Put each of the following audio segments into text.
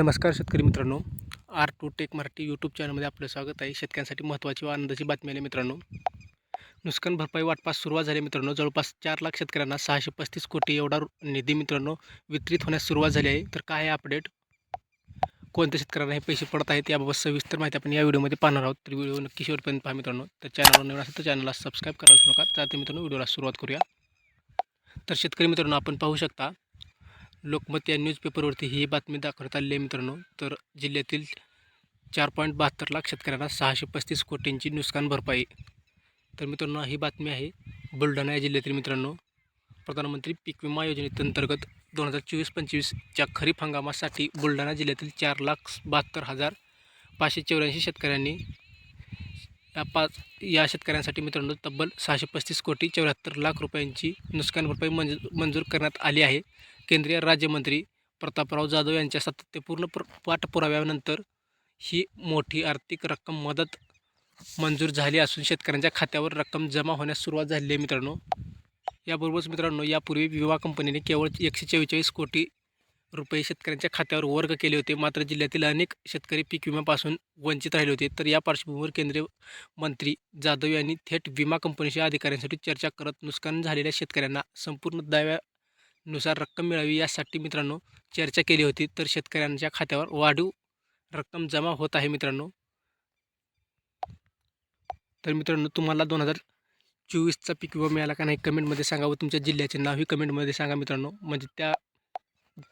नमस्कार शेतकरी मित्रांनो. R two tech Marathi YouTube चॅनलमध्ये आपलं स्वागत आहे. शेतकऱ्यांसाठी महत्त्वाची व आनंदाची बातमी आली मित्रांनो. नुकसान भरपाई वाटपास सुरुवात झाली मित्रांनो. जवळपास चार लाख शेतकऱ्यांना सहाशे पस्तीस कोटी एवढा निधी मित्रांनो वितरित होण्यास सुरुवात झाली आहे. तर काय आहे अपडेट कोणत्या शेतकऱ्यांना हे पैसे पडत आहेत? याबाबत सविस्तर माहिती आपण या व्हिडिओमध्ये पाहणार आहोत. तर व्हिडिओ नक्की शेवटपर्यंत पहा मित्रांनो. तर चॅनलवर नवीन असेल तर चॅनलला सबस्क्राईब करायला नका. त्यात मित्रांनो व्हिडिओला सुरुवात करूया. तर शेतकरी मित्रांनो आपण पाहू शकता लोकमत या न्यूजपेपरवरती ही बातमी दाखवण्यात आलेली आहे मित्रांनो. तर जिल्ह्यातील चार पॉईंट बहात्तर लाख शेतकऱ्यांना सहाशे पस्तीस कोटींची नुकसान भरपाई. तर मित्रांनो ही बातमी आहे बुलढाणा या जिल्ह्यातील मित्रांनो. प्रधानमंत्री पीक विमा योजनेअंतर्गत दोन हजार चोवीस पंचवीसच्या खरीप हंगामासाठी बुलढाणा जिल्ह्यातील चार लाख बहात्तर हजार पाचशे चौऱ्याऐंशी शेतकऱ्यांनी पाच या शेतकऱ्यांसाठी मित्रांनो तब्बल सहाशे पस्तीस कोटी चौऱ्याहत्तर लाख रुपयांची नुकसान भरपाई मंजूर मंजूर करण्यात आली आहे. केंद्रीय राज्यमंत्री प्रतापराव जाधव यांच्या सातत्यपूर्ण प्र पाठपुराव्यानंतर ही मोठी आर्थिक रक्कम मदत मंजूर झाली असून शेतकऱ्यांच्या खात्यावर रक्कम जमा होण्यास सुरुवात झाली आहे मित्रांनो. याबरोबरच मित्रांनो यापूर्वी विमा कंपनीने केवळ एकशे चव्वेचाळीस कोटी रुपये शेतकऱ्यांच्या खात्यावर वर्ग केले होते. मात्र जिल्ह्यातील अनेक शेतकरी पीक विम्यापासून वंचित राहिले होते. तर या पार्श्वभूमीवर केंद्रीय मंत्री जाधव यांनी थेट विमा कंपनीच्या अधिकाऱ्यांसाठी चर्चा करत नुकसान झालेल्या शेतकऱ्यांना संपूर्ण दाव्यानुसार रक्कम मिळावी यासाठी मित्रांनो चर्चा केली होती. तर शेतकऱ्यांच्या खात्यावर वाढीव रक्कम जमा होत आहे मित्रांनो. तर मित्रांनो तुम्हाला दोन हजार चोवीसचा पीक विमा मिळाला का नाही कमेंटमध्ये सांगा व तुमच्या जिल्ह्याचे नावही कमेंटमध्ये सांगा मित्रांनो. म्हणजे त्या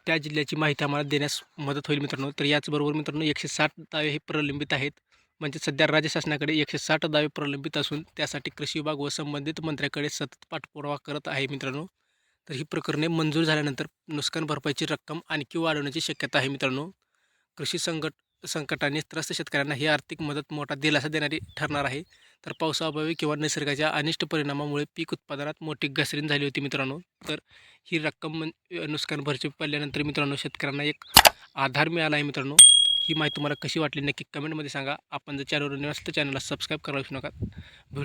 त्या जिल्ह्याची माहिती आम्हाला देण्यास मदत होईल मित्रांनो. तर याचबरोबर मित्रांनो एकशे साठ दावे हे प्रलंबित आहेत. म्हणजे सध्या राज्य शासनाकडे एकशे साठ दावे प्रलंबित असून त्यासाठी कृषी विभाग व संबंधित मंत्र्याकडे सतत पाठपुरावा करत आहे मित्रांनो. तर ही प्रकरणे मंजूर झाल्यानंतर नुकसान भरपाईची रक्कम आणखी वाढवण्याची शक्यता आहे मित्रांनो. कृषी संकट संकटाने त्रस्त शेतकऱ्यांना ही आर्थिक मदत मोठा दिलासा देणारी ठरणार आहे. तर पावसाअभावी किंवा निसर्गाच्या अनिष्ट परिणामामुळे पीक उत्पादनात मोठी घसरण झाली होती मित्रांनो. तर ही रक्कम नुकसान भरची पडल्यानंतर मित्रांनो शेतकऱ्यांना एक आधार मिळाला आहे मित्रांनो. ही माहिती तुम्हाला कशी वाटली नक्की कमेंटमध्ये सांगा. आपण जर चॅनलवर नवीन तर चॅनलला सबस्क्राईब करायला विसरू नका. व्हिडिओ